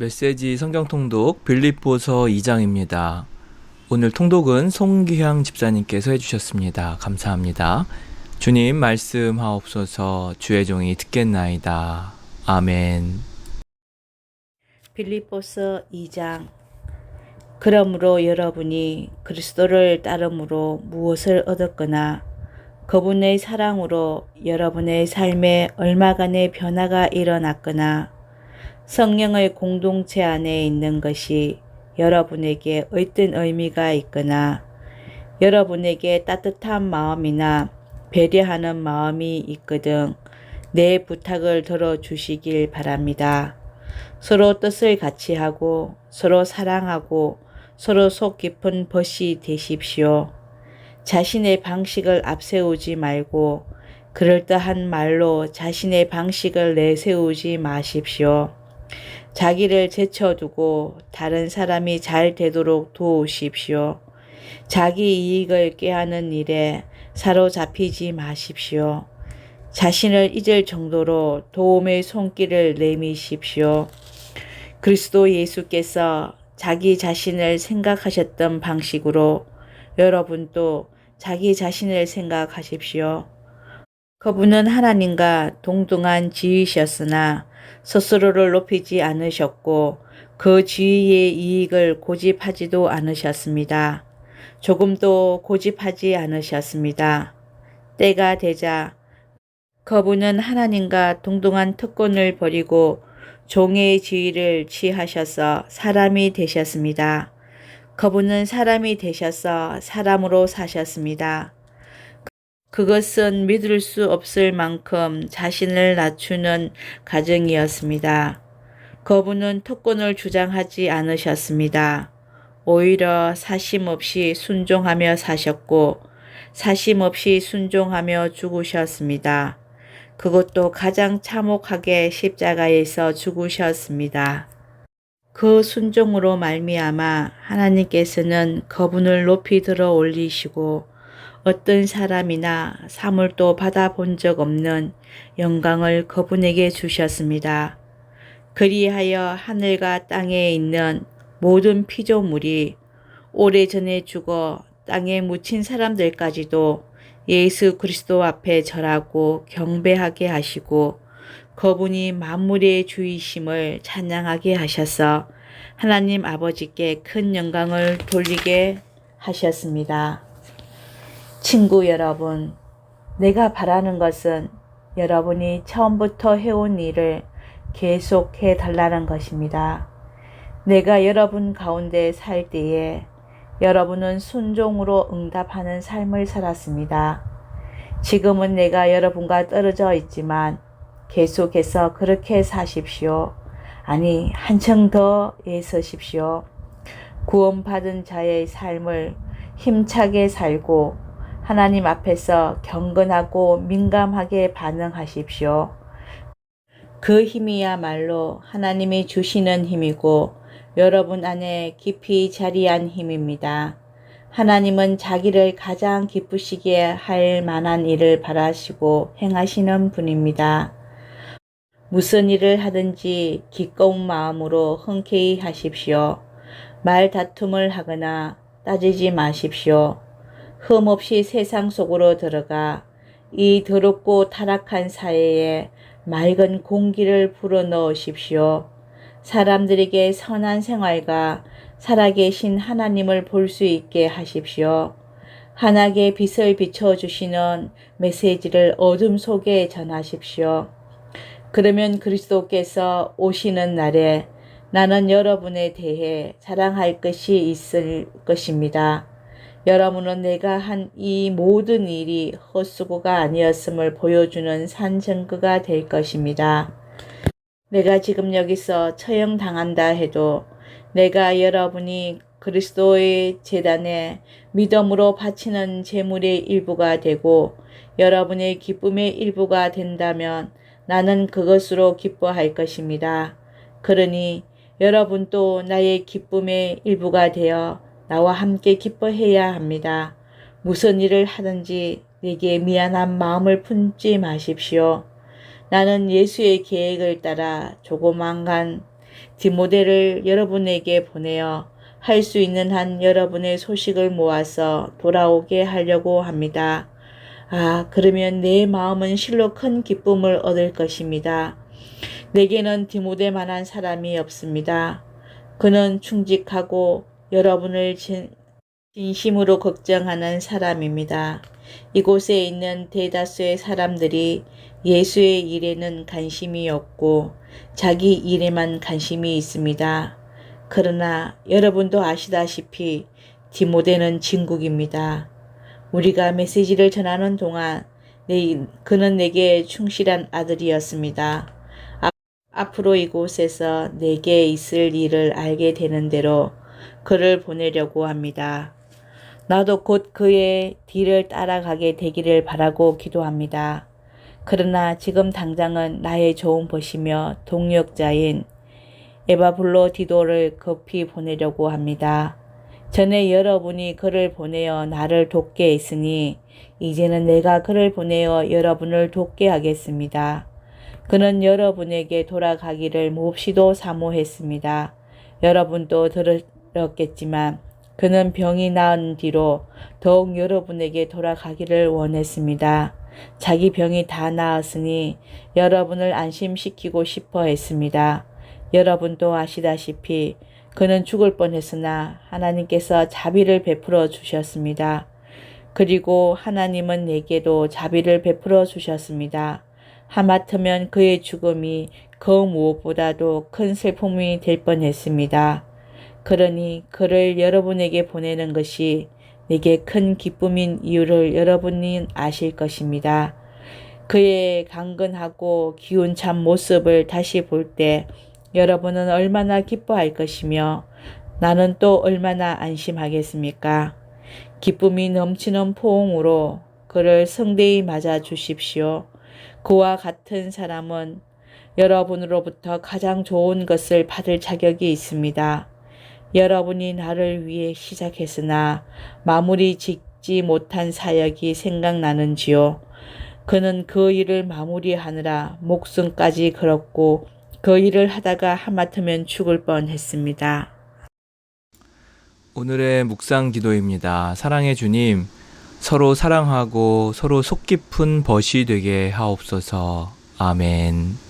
메시지 성경 통독 빌립보서 2장입니다. 오늘 통독은 송기향 집사님께서 해주셨습니다. 감사합니다. 주님 말씀하옵소서 주의 종이 듣겠나이다. 아멘. 빌립보서 2장 그러므로 여러분이 그리스도를 따름으로 무엇을 얻었거나 그분의 사랑으로 여러분의 삶에 얼마간의 변화가 일어났거나 성령의 공동체 안에 있는 것이 여러분에게 어떤 의미가 있거나 여러분에게 따뜻한 마음이나 배려하는 마음이 있거든 내 부탁을 들어주시길 바랍니다. 서로 뜻을 같이 하고 서로 사랑하고 서로 속 깊은 벗이 되십시오. 자신의 방식을 앞세우지 말고 그럴듯한 말로 자신의 방식을 내세우지 마십시오. 자기를 제쳐두고 다른 사람이 잘 되도록 도우십시오. 자기 이익을 꾀하는 일에 사로잡히지 마십시오. 자신을 잊을 정도로 도움의 손길을 내미십시오. 그리스도 예수께서 자기 자신을 생각하셨던 방식으로 여러분도 자기 자신을 생각하십시오. 그분은 하나님과 동등한 지위셨으나 스스로를 높이지 않으셨고 그 지위의 이익을 고집하지도 않으셨습니다. 조금도 고집하지 않으셨습니다. 때가 되자 그분은 하나님과 동등한 특권을 버리고 종의 지위를 취하셔서 사람이 되셨습니다. 그분은 사람이 되셔서 사람으로 사셨습니다. 그것은 믿을 수 없을 만큼 자신을 낮추는 가정이었습니다. 그분은 특권을 주장하지 않으셨습니다. 오히려 사심 없이 순종하며 사셨고 사심 없이 순종하며 죽으셨습니다. 그것도 가장 참혹하게 십자가에서 죽으셨습니다. 그 순종으로 말미암아 하나님께서는 그분을 높이 들어 올리시고 어떤 사람이나 사물도 받아본 적 없는 영광을 그분에게 주셨습니다. 그리하여 하늘과 땅에 있는 모든 피조물이 오래전에 죽어 땅에 묻힌 사람들까지도 예수 그리스도 앞에 절하고 경배하게 하시고 그분이 만물의 주이심을 찬양하게 하셔서 하나님 아버지께 큰 영광을 돌리게 하셨습니다. 친구 여러분, 내가 바라는 것은 여러분이 처음부터 해온 일을 계속해 달라는 것입니다. 내가 여러분 가운데 살 때에 여러분은 순종으로 응답하는 삶을 살았습니다. 지금은 내가 여러분과 떨어져 있지만 계속해서 그렇게 사십시오. 아니, 한층 더 애서십시오. 구원받은 자의 삶을 힘차게 살고 하나님 앞에서 경건하고 민감하게 반응하십시오. 그 힘이야말로 하나님이 주시는 힘이고 여러분 안에 깊이 자리한 힘입니다. 하나님은 자기를 가장 기쁘시게 할 만한 일을 바라시고 행하시는 분입니다. 무슨 일을 하든지 기꺼운 마음으로 흔쾌히 하십시오. 말 다툼을 하거나 따지지 마십시오. 흠없이 세상 속으로 들어가 이 더럽고 타락한 사회에 맑은 공기를 불어넣으십시오. 사람들에게 선한 생활과 살아계신 하나님을 볼 수 있게 하십시오. 환하게 빛을 비춰주시는 메시지를 어둠 속에 전하십시오. 그러면 그리스도께서 오시는 날에 나는 여러분에 대해 자랑할 것이 있을 것입니다. 여러분은 내가 한 이 모든 일이 헛수고가 아니었음을 보여주는 산증거가 될 것입니다. 내가 지금 여기서 처형당한다 해도 내가 여러분이 그리스도의 재단에 믿음으로 바치는 재물의 일부가 되고 여러분의 기쁨의 일부가 된다면 나는 그것으로 기뻐할 것입니다. 그러니 여러분도 나의 기쁨의 일부가 되어 나와 함께 기뻐해야 합니다. 무슨 일을 하든지 내게 미안한 마음을 품지 마십시오. 나는 예수의 계획을 따라 조그만간 디모데를 여러분에게 보내어 할 수 있는 한 여러분의 소식을 모아서 돌아오게 하려고 합니다. 아, 그러면 내 마음은 실로 큰 기쁨을 얻을 것입니다. 내게는 디모데만한 사람이 없습니다. 그는 충직하고 여러분을 진, 진심으로 걱정하는 사람입니다. 이곳에 있는 대다수의 사람들이 예수의 일에는 관심이 없고 자기 일에만 관심이 있습니다. 그러나 여러분도 아시다시피 디모데는 진국입니다. 우리가 메시지를 전하는 동안 내, 그는 내게 충실한 아들이었습니다. 앞- 앞으로 이곳에서 내게 있을 일을 알게 되는 대로 그를 보내려고 합니다. 나도 곧 그의 뒤를 따라가게 되기를 바라고 기도합니다. 그러나 지금 당장은 나의 좋은 벗이며 동력자인 에바블로 디도를 급히 보내려고 합니다. 전에 여러분이 그를 보내어 나를 돕게 했으니 이제는 내가 그를 보내어 여러분을 돕게 하겠습니다. 그는 여러분에게 돌아가기를 몹시도 사모했습니다. 여러분도 들 었겠지만 그는 병이 나은 뒤로 더욱 여러분에게 돌아가기를 원했습니다. 자기 병이 다 나았으니 여러분을 안심시키고 싶어 했습니다. 여러분도 아시다시피 그는 죽을 뻔했으나 하나님께서 자비를 베풀어 주셨습니다. 그리고 하나님은 내게도 자비를 베풀어 주셨습니다. 하마터면 그의 죽음이 그 무엇보다도 큰 슬픔이 될 뻔했습니다. 그러니 그를 여러분에게 보내는 것이 내게 큰 기쁨인 이유를 여러분이 아실 것입니다. 그의 강건하고 기운찬 모습을 다시 볼 때 여러분은 얼마나 기뻐할 것이며 나는 또 얼마나 안심하겠습니까? 기쁨이 넘치는 포옹으로 그를 성대히 맞아 주십시오. 그와 같은 사람은 여러분으로부터 가장 좋은 것을 받을 자격이 있습니다. 여러분이 나를 위해 시작했으나 마무리 짓지 못한 사역이 생각나는지요. 그는 그 일을 마무리하느라 목숨까지 걸었고 그 일을 하다가 하마터면 죽을 뻔했습니다. 오늘의 묵상 기도입니다. 사랑의 주님, 서로 사랑하고 서로 속 깊은 벗이 되게 하옵소서. 아멘.